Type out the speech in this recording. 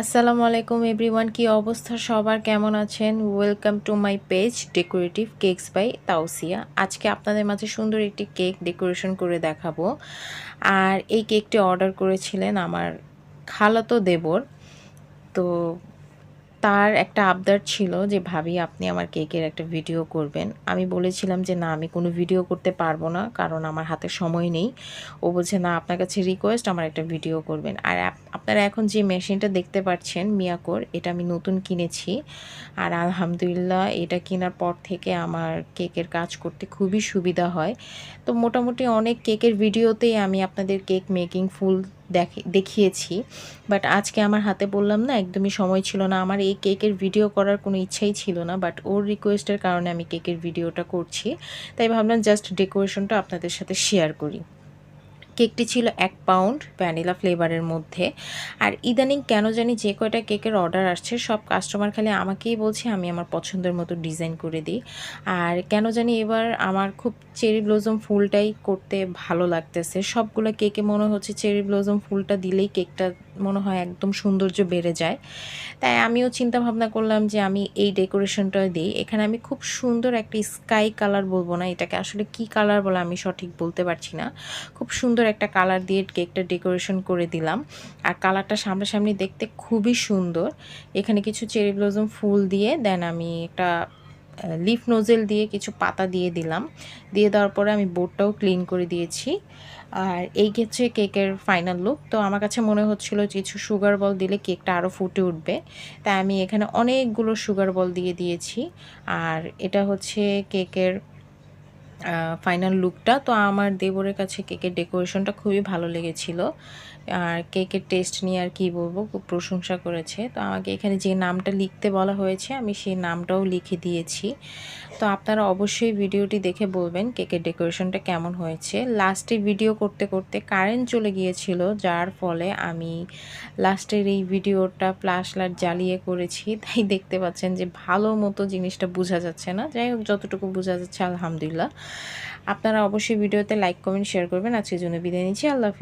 আসসালামু আলাইকুম এভরিওয়ান, কি অবস্থা? সবার কেমন আছেন? Welcome to my page decorative cakes by Tawsia আজকে আপনাদের মাঝে সুন্দর একটি কেক ডেকোরেশন করে দেখাবো। আর এই কেকটি অর্ডার করেছিলেন আমার খালাতো দেবর। তো তার একটা আবদার ছিল যে, ভাবি, আপনি আমার কেকের একটা ভিডিও করবেন। আমি বলেছিলাম যে, না, আমি কোনো ভিডিও করতে পারব না, কারণ আমার হাতে সময় নেই। ও বলছে, না, আপনার কাছে রিকোয়েস্ট আমার একটা ভিডিও করবেন। আর আপনারা এখন যে মেশিনটা দেখতে পাচ্ছেন মিয়াকোর এটা আমি নতুন কিনেছি। আর আলহামদুলিল্লাহ, এটা কেনার পর থেকে আমার কেকের কাজ করতে খুবই সুবিধা হয়। তো মোটামুটি অনেক কেকের ভিডিওতেই আমি আপনাদের কেক মেকিং ফুল দেখিয়েছি। বাট আজকে আমার হাতে বললাম না, একদমই সময় ছিল না। আমার এই কেকের ভিডিও করার কোনো ইচ্ছাই ছিল না বাট ওর রিকোয়েস্টের কারণে আমি কেকের ভিডিওটা করছি। তাই ভাবলাম জাস্ট ডেকোরেশনটা আপনাদের সাথে শেয়ার করি। কেকটি ছিল এক পাউন্ড ভ্যানিলা ফ্লেভারের মধ্যে। আর ইদানিং কেন জানি যে কয়টা কেকের অর্ডার আসছে, সব কাস্টমার খালি আমাকেই বলছে, আমি আমার পছন্দের মতো ডিজাইন করে দিই। আর কেন জানি এবার আমার খুব চেরি ব্লজম ফুলটাই করতে ভালো লাগতেছে। সবগুলো কেকে মনে হচ্ছে চেরি ব্লজম ফুলটা দিলেই কেকটা মনে হয় একদম সৌন্দর্য বেড়ে যায়। তাই আমিও চিন্তা ভাবনা করলাম যে আমি এই ডেকোরেশনটা দিই। এখানে আমি খুব সুন্দর একটি স্কাই কালার বলব না, এটাকে আসলে কি কালার বলে আমি সঠিক বলতে পারছি না। খুব সুন্দর একটা কালার দিয়ে কেকটা ডেকোরেশন করে দিলাম। আর কালারটা সামনাসামনি দেখতে খুবই সুন্দর। এখানে কিছু চেরি ব্লজম ফুল দিয়ে দেন আমি একটা লিফ নোজেল দিয়ে কিছু পাতা দিয়ে দিলাম। দিয়ে দেওয়ার পরে আমি বোর্ডটাও ক্লিন করে দিয়েছি। আর এই হচ্ছে কেকের ফাইনাল লুক তো আমার কাছে মনে হচ্ছিল কিছু সুগার বল দিলে কেকটা আরও ফুটে উঠবে। তাই আমি এখানে অনেকগুলো সুগার বল দিয়ে দিয়েছি। আর এটা হচ্ছে কেকের ফাইনাল লুকটা তো আমার দেবরের কাছে কেকের ডেকোরেশনটা খুবই ভালো লেগেছিল। আর কেকের টেস্ট নিয়ে আর কি বলব, খুব প্রশংসা করেছে। তো আমাকে এখানে যে নামটা লিখতে বলা হয়েছে, আমি সেই নামটাও লিখে দিয়েছি। তো আপনারা অবশ্যই ভিডিওটি দেখে বলবেন কেকের ডেকোরেশনটা কেমন হয়েছে। লাস্টে ভিডিও করতে করতে কারেন্ট চলে গিয়েছিল, যার ফলে আমি লাস্টের এই ভিডিওটা ফ্ল্যাশ লাইট জ্বালিয়ে করেছি। তাই দেখতে পাচ্ছেন যে ভালো মতো জিনিসটা বোঝা যাচ্ছে না। যাই হোক, যতটুকু বোঝা যাচ্ছে, আলহামদুলিল্লাহ। আপনারা অবশ্যই ভিডিওতে লাইক কমেন্ট শেয়ার করবেন। আজকের জন্য বিদায় নিচ্ছি। আল্লাহ হাফিজ।